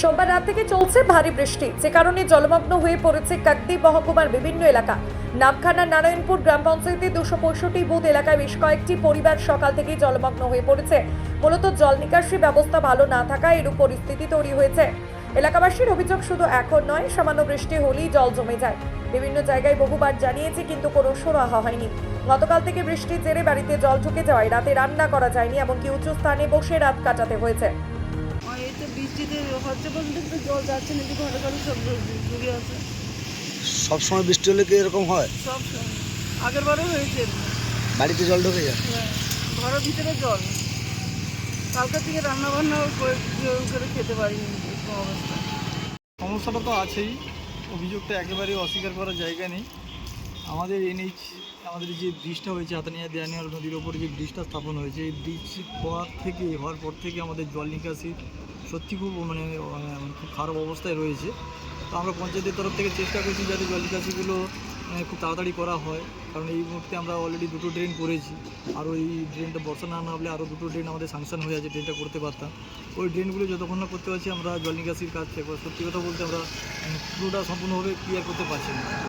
সোমবার রাত থেকে চলছে ভারী বৃষ্টি। যে কারণে জলমগ্ন হয়ে পড়েছে কাকদ্বীপ মহকুমার বিভিন্ন এলাকা। নামখানা নারায়ণপুর গ্রাম পঞ্চায়েতের দুশো পঁয়ষট্টি বুথ এলাকায় বেশ কয়েকটি পরিবার সকাল থেকেই জলমগ্ন হয়ে পড়েছে। মূলত জল নিকাশি ব্যবস্থা ভালো না থাকায় এরূপ পরিস্থিতি তৈরি হয়েছে। এলাকাবাসীর অভিযোগ শুধু এখন নয়, সামান্য বৃষ্টি হলেই জল জমে যায়। বিভিন্ন জায়গায় বহুবার জানিয়েছে, কিন্তু কোনো সুরাহা হয়নি। গতকাল থেকে বৃষ্টির জেরে বাড়িতে জল ঢুকে যাওয়ায় রাতে রান্না করা যায়নি, এমনকি উঁচু স্থানে বসে রাত কাটাতে হয়েছে। বৃষ্টিতে হচ্ছে পর্যন্ত তো জল যাচ্ছে না এদিকে ঘরে ঘরে সব ডুবে আছে। সব সময় বৃষ্টি হলে কি এরকম হয়? সব সময়। আগের বারও হয়েছে বাড়িতে জল ঢুকে যায়? হ্যাঁ, ঘরের ভিতরে জল। কালকে থেকে রান্না বান্না করে খেতে পারিনি অবস্থা। সমস্যাটা তো আছেই। অভিযোগটা একেবারে অস্বীকার করার জায়গা নেই। আমাদের এনএইচ আমাদের যে ব্রিজটা হয়েছে হাতানিয়া দেয়ানিয়ার নদীর ওপরে যে ব্রিজটা স্থাপন হয়েছে এই ব্রিজ হওয়ার থেকে হওয়ার পর থেকে আমাদের জল নিকাশি সত্যি খুব মানে খুব খারাপ অবস্থায় রয়েছে। তো আমরা পঞ্চায়েতের তরফ থেকে চেষ্টা করছি যাতে জল নিকাশিগুলো আহ, খুব তাড়াতাড়ি করা হয়। কারণ এই মুহূর্তে আমরা অলরেডি দুটো ড্রেন করেছি। আর ওই ড্রেনটা বর্ষা না না নামলে আরও দুটো ড্রেন আমাদের সাংশন হয়ে আছে ড্রেনটা করতে পারতাম। ওই ড্রেনগুলো যতক্ষণ না করতে পারছি আমরা জল নিকাশির কাজ সত্যি কথা বলতে আমরা পুরোটা সম্পূর্ণভাবে ক্লিয়ার করতে পারছি না।